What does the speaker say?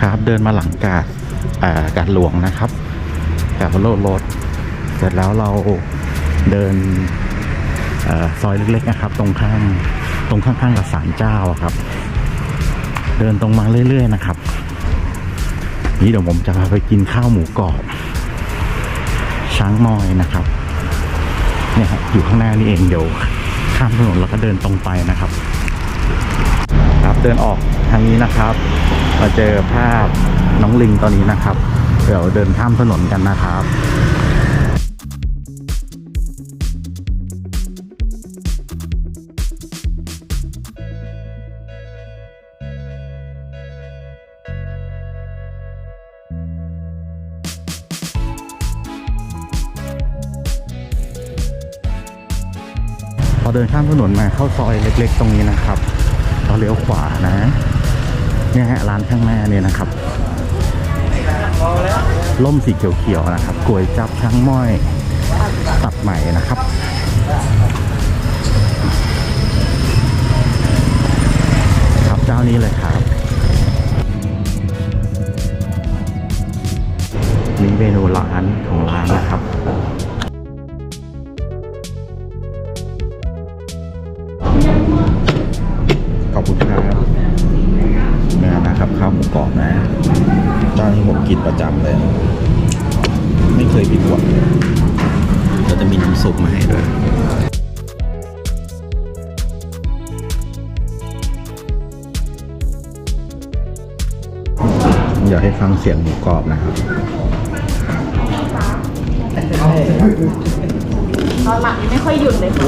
ครับ เดินมาหลังกาดกาดหลวงนะครับกาดพโลรถเสร็จแล้วเราเดินอซอยเล็กๆนะครับ ตรงข้างตรงข้างๆกับศาลเจ้าครับ เดินตรงมาเรื่อย ๆ นะครับ นี่เดี๋ยวผมจะพาไปกินข้าวหมูกรอบ ช้างมอยนะครับเนี่ยครับอยู่ข้างหน้านี่เองเดี๋ยวข้ามถนนแล้วก็เดินตรงไปนะครับ ครับเดินออกทางนี้นะครับ มาเจอภาพน้องลิงตอนนี้นะครับ เดี๋ยวเดินข้ามถนนกันนะครับพอเดินข้ามถนนมาเข้าซอยเล็ก ๆ ตรงนี้นะครับเราเลี้ยวขวานะ เนี่ยฮะร้านข้างหน้าเนี่ยนะครับล่มสีเขียวๆนะครับก๋วยจับช้างม้อยตัดใหม่นะครับครับเจ้านี้เลยครับนี่เมนูร้านของร้านนะครับ ไม่เคยผิดหวังเราจะมีน้ำซุปมาให้ด้วยอยากให้ฟังเสียงหมูกรอบนะครับตอนหลังนี่ไม่ค่อยหยุดเลยค่ะ